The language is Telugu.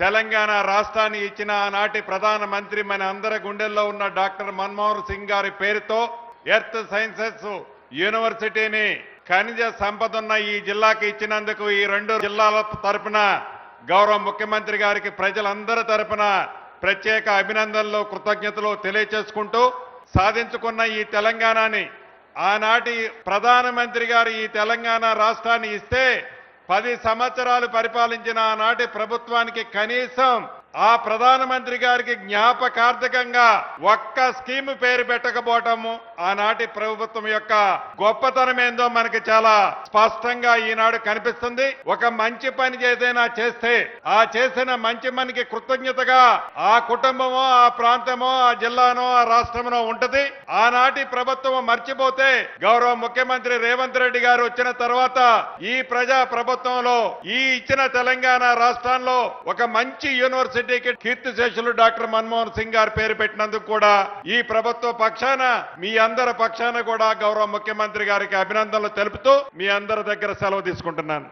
తెలంగాణ రాష్ట్రాన్ని ఇచ్చిన ఆనాటి ప్రధానమంత్రి మన అందరి గుండెల్లో ఉన్న డాక్టర్ మన్మోహన్ సింగ్ గారి పేరుతో ఎర్త్ సైన్సెస్ యూనివర్సిటీని ఖనిజ సంపద ఉన్న ఈ జిల్లాకి ఇచ్చినందుకు ఈ రెండు జిల్లాల తరపున గౌరవ ముఖ్యమంత్రి గారికి ప్రజలందరి తరపున ప్రత్యేక అభినందనలు కృతజ్ఞతలు తెలియచేసుకుంటూ సాధించుకున్న ఈ తెలంగాణని ఆనాటి ప్రధానమంత్రి గారు ఈ తెలంగాణ రాష్ట్రాన్ని ఇస్తే పది సంవత్సరాలు పరిపాలించిన ఆనాటి ప్రభుత్వానికి కనీసం ఆ ప్రధానమంత్రి గారికి జ్ఞాపకార్థకంగా ఒక్క స్కీమ్ పేరు పెట్టకపోవటము ఆనాటి ప్రభుత్వం యొక్క గొప్పతనం ఏందో మనకి చాలా స్పష్టంగా ఈనాడు కనిపిస్తుంది. ఒక మంచి పని ఏదైనా చేస్తే ఆ చేసిన మంచి పనికి కృతజ్ఞతగా ఆ కుటుంబమో ఆ ప్రాంతమో ఆ జిల్లానో ఆ రాష్ట్రమునో ఉంటది. ఆనాటి ప్రభుత్వం మర్చిపోతే గౌరవ ముఖ్యమంత్రి రేవంత్ రెడ్డి గారు వచ్చిన తర్వాత ఈ ప్రజా ప్రభుత్వంలో ఈ ఇచ్చిన తెలంగాణ రాష్ట్రంలో ఒక మంచి యూనివర్సిటీ యూనివర్సిటీకి కీర్తిశేషులు డాక్టర్ మన్మోహన్ సింగ్ గారి పేరు పెట్టినందుకు కూడా ఈ ప్రభుత్వ పక్షాన మీ అందరి పక్షాన కూడా గౌరవ ముఖ్యమంత్రి గారికి అభినందనలు తెలుపుతూ మీ అందరి దగ్గర సెలవు తీసుకుంటున్నాను.